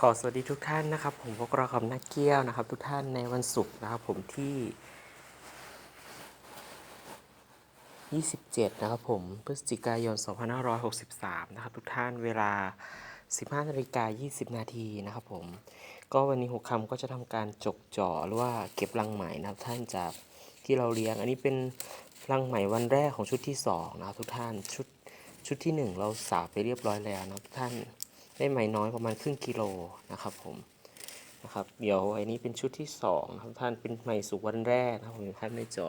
ขอสวัสดีทุกท่านนะครับ ผมพวกเราคำนักเกี้ยวนะครับ ทุกท่านในวันศุกร์นะครับผมที่ 27 นะครับผมพฤศจิกายน 2563 นะครับ ทุกท่านเวลา 15นาฬิกา20 นาทีนะครับผม ก็วันนี้หัวคำก็จะทำการจกจ่อหรือว่าเก็บรังไหมนะครับท่านจากที่เราเลี้ยง อันนี้เป็นรังไหมวันแรกของชุดที่ 2 นะครับทุกท่านชุดชุดที่ 1 เราสาวไปเรียบร้อยแล้วนะครับทุกท่าน ได้ไหมน้อยประมาณครึ่งกิโลนะครับผมนะครับเดี๋ยวไอ้นี้เป็นชุดที่สองนะครับท่านเป็นไหมสุกวันแรกนะครับผมท่านในจอ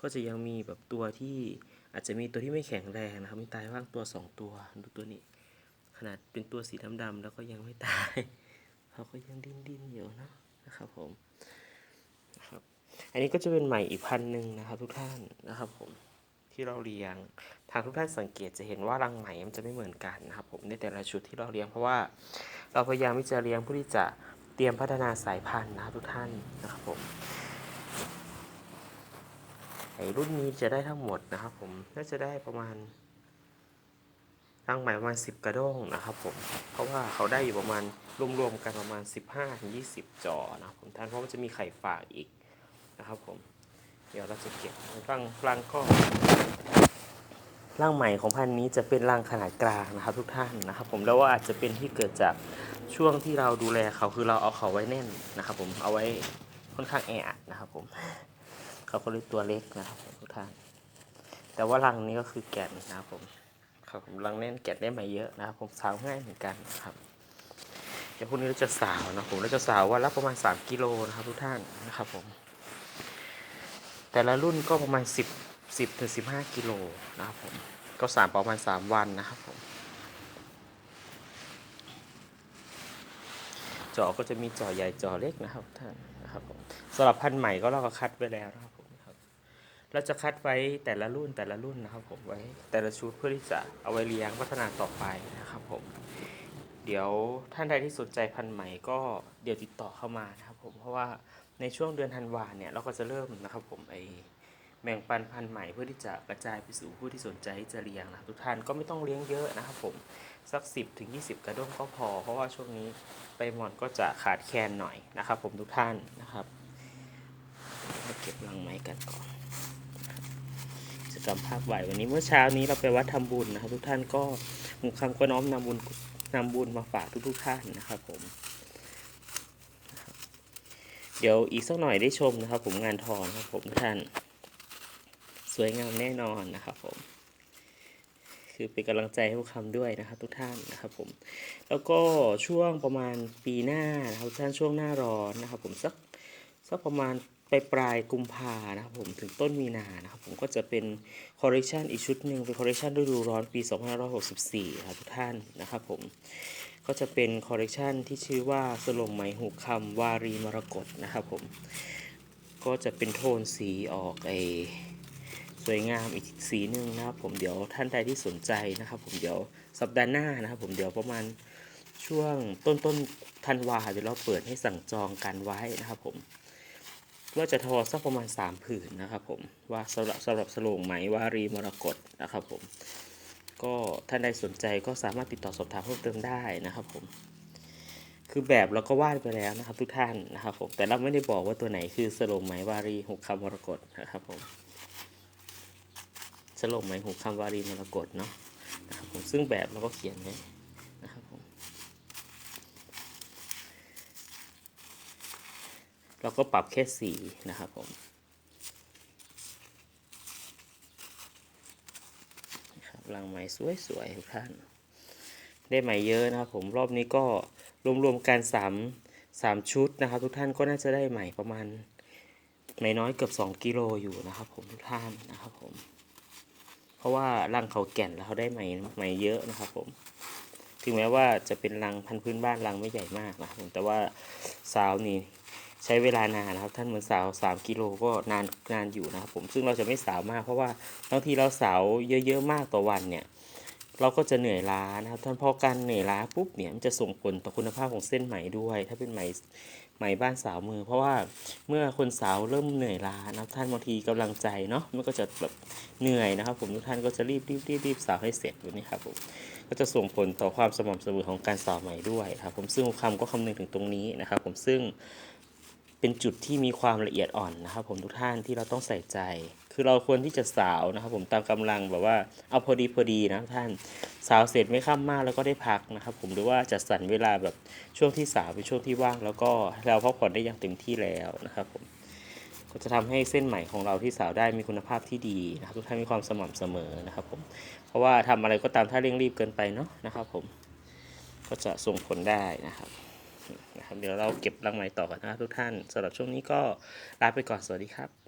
ก็จะยังมีแบบตัวที่อาจจะมีตัวที่ไม่แข็งแรงนะครับมีตายบ้างตัวสองตัวดูตัวนี้ ขนาดเป็นตัวสีดำๆแล้วก็ยังไม่ตายเขาก็ยังดิ้นดิ้นๆอยู่เนะนะครับผมนะครับอันนี้ก็จะเป็นไหม่อีกพันหนึ่งนะครับทุกท่านนะครับผม ที่เราเลี้ยง ทางทุกท่านสังเกตจะเห็นว่ารังไหมมันจะไม่เหมือนกันนะครับผมในแต่ละชุดที่เราเลี้ยงเพราะว่าเราพยายามที่จะเลี้ยงเพื่อที่จะเตรียมพัฒนาสายพันธุ์นะครับทุกท่านนะครับผมไอรุ่นนี้จะได้ทั้งหมดนะครับผมน่าจะได้ประมาณรังไหมประมาณ 10 กระด้งนะครับผมเพราะว่าเขาได้อยู่ประมาณรวมๆกันประมาณ 15-20 จอนะครับผมท่านเพราะมันจะมีไข่ฝากอีกนะครับผม เดี๋ยวเราจะเก็บรังรังก็ร่างใหม่ของพันธุ์นี้จะเป็นรังขนาดกลางนะครับทุกท่านนะครับ ผมแล้วว่าอาจจะเป็นที่เกิดจากช่วงที่เราดูแลเขาคือเราเอาเขาไว้แน่นนะครับ ผมเอาไว้ค่อนข้างแออัดนะครับ ผมเขาก็เลยตัวเล็กนะครับทุกท่าน แต่ว่ารังนี้ก็คือแก่นนะครับผมครับผมรังแน่นแก่นได้มาเยอะนะครับ ผมสาวง่ายเหมือนกันนะครับเดี๋ยวพรุ่งนี้เราจะสาวนะผมเราจะสาววันละประมาณ 3กิโลนะครับทุกท่านนะครับผม แต่ละรุ่นก็ประมาณ 10 10ถึง15 กิโลนะครับผม ก็สามประมาณ 3 วันนะครับผมจอก็จะมีจอใหญ่จอเล็กนะครับท่านนะครับผมสำหรับพันธุ์ใหม่ก็เราก็คัดไว้แล้วนะครับผมครับเราจะคัดไว้แต่ละรุ่นแต่ละรุ่นนะครับผมไว้แต่ละชุดเพื่อที่จะเอาไว้เลี้ยงพัฒนาต่อไปนะครับผม เดี๋ยวท่านใดที่สนใจพันธุ์ใหม่ก็เดี๋ยวติดต่อเข้ามานะครับผมเพราะว่า ในช่วงเดือนธันวาเนี่ยเราก็จะเริ่มนะครับผมไอแบ่งปันพันธุ์ใหม่เพื่อที่จะกระจายไปสู่ผู้ที่สนใจที่จะเลี้ยงนะทุกท่านก็ไม่ต้องเลี้ยงเยอะนะครับผมสัก 10ถึง20 กระด้งก็พอ เพราะว่าช่วงนี้ใบหมอนก็จะขาดแคลนหน่อยนะครับ ผมทุกท่านนะครับมาเก็บรังไม้กันก่อนจะกรรมภาพไหววันนี้เมื่อเช้านี้เราไปวัดทำบุญนะครับ ทุกท่านก็หมุคำก็น้อมนำบุญนำบุญมาฝากทุกๆท่านนะครับผม เดี๋ยวอีกสักหน่อยได้ชมนะครับ ผมงานทองครับผมทุกท่าน สวยงามแน่นอนนะครับผม คือเป็นกำลังใจให้พวกคำด้วยนะครับ ทุกท่านนะครับผม แล้วก็ช่วงประมาณปีหน้านะครับท่านช่วงหน้าร้อนนะครับ ผมสักสักประมาณปลายปลายกุมภานะครับผมถึงต้นมีนานะครับผมก็จะเป็นคอลเลคชันอีกชุดหนึ่งเป็นคอลเลคชันฤดูร้อนปี 2564ครับทุกท่านนะครับผม ก็จะเป็นคอลเลคชันที่ชื่อว่าสลงไหมหูคำวารีมรกตนะครับผม ก็จะเป็นโทนสีออกไอสวยงามอีกสีหนึ่งนะครับผมเดี๋ยวท่านใดที่สนใจนะครับผมเดี๋ยวสัปดาห์หน้านะครับผมเดี๋ยวประมาณช่วงต้นต้นธันวาเดี๋ยวเราเปิดให้สั่งจองกันไว้นะครับผมก็จะทอสักประมาณ 3 ผืนนะครับผมว่าสำหรับสำหรับสโลงไหมวารีมรกตนะครับผม ก็ท่านใดสนใจก็สามารถติดต่อสอบถามเพิ่มเติมได้นะครับผม คือแบบเราก็วาดไปแล้วนะครับ ทุกท่านนะครับผม แต่เราไม่ได้บอกว่าตัวไหนคือสโลงไหมวารีหกคำมรกตนะครับผมสโลบไหมหูคำวารีมรกตเนาะนะครับผม ซึ่งแบบเราก็เขียนไว้นะครับผมเราก็ปรับแค่สีนะครับผม นะครังไหมสวยๆทุกท่าน ได้ไหมเยอะนะครับผมรอบนี้ก็รวมๆกันสามสามชุดนะครับ ทุกท่านก็น่าจะได้ไหมประมาณไหมน้อยเกือบ2กิโลอยู่นะครับ ผมทุกท่านนะครับผม เพราะว่ารังเขาแก่นแล้วเขาได้ไหมไหมเยอะนะครับผมถึงแม้ว่าจะเป็นรังพันธุ์พื้นบ้านรังไม่ใหญ่มากนะครับแต่ว่าสาวนี่ ใช้เวลานานนะครับ ท่านเหมือนสาวสามกิโลก็นานนานอยู่นะครับผมซึ่งเราจะไม่สาวมาก เพราะว่าบางทีเราสาวเยอะๆมากต่อวันเนี่ยเราก็จะเหนื่อยล้านะครับท่านพอการเหนื่อยล้าปุ๊บเนี่ยมันจะส่งผลต่อคุณภาพของเส้นไหมด้วย ถ้าเป็นไหมไหมบ้านสาวมือ เพราะว่าเมื่อคนสาวเริ่มเหนื่อยล้านะครับท่านบางทีกำลังใจเนาะมันก็จะแบบเหนื่อยนะครับ ผมทุกท่านก็จะรีบรีบรีบรีบสาวให้เสร็จแบบนี้ครับผมก็จะส่งผลต่อความสม่ำเสมอของการสาวไหมด้วยครับผมซึ่งคำก็คำนึงถึงตรงนี้นะครับ ผมซึ่ง เป็นจุดที่มีความละเอียดอ่อนนะครับ ผมทุกท่านที่เราต้องใส่ใจ คือเราควรที่จะสาวนะครับ ผมตามกำลังแบบว่าเอาพอดีพอดีนะท่านสาวเสร็จไม่ข้ามมากแล้วก็ได้พักนะครับ ผมหรือว่าจัดสรรเวลาแบบช่วงที่สาวเป็นช่วงที่ว่าง แล้วก็เราพักผ่อนได้อย่างเต็มที่แล้วนะครับผมก็จะทำให้เส้นไหมของเราที่สาวได้มีคุณภาพที่ดีนะครับ ทุกท่านมีความสม่ำเสมอนะครับ ผมเพราะว่าทำอะไรก็ตามถ้าเร่งรีบเกินไปเนาะนะครับ ผมก็จะส่งผลได้นะครับ นะครับเดี๋ยวเราเก็บรังไหมต่อกันนะครับทุกท่านสำหรับช่วงนี้ก็ลาไปก่อนสวัสดีครับ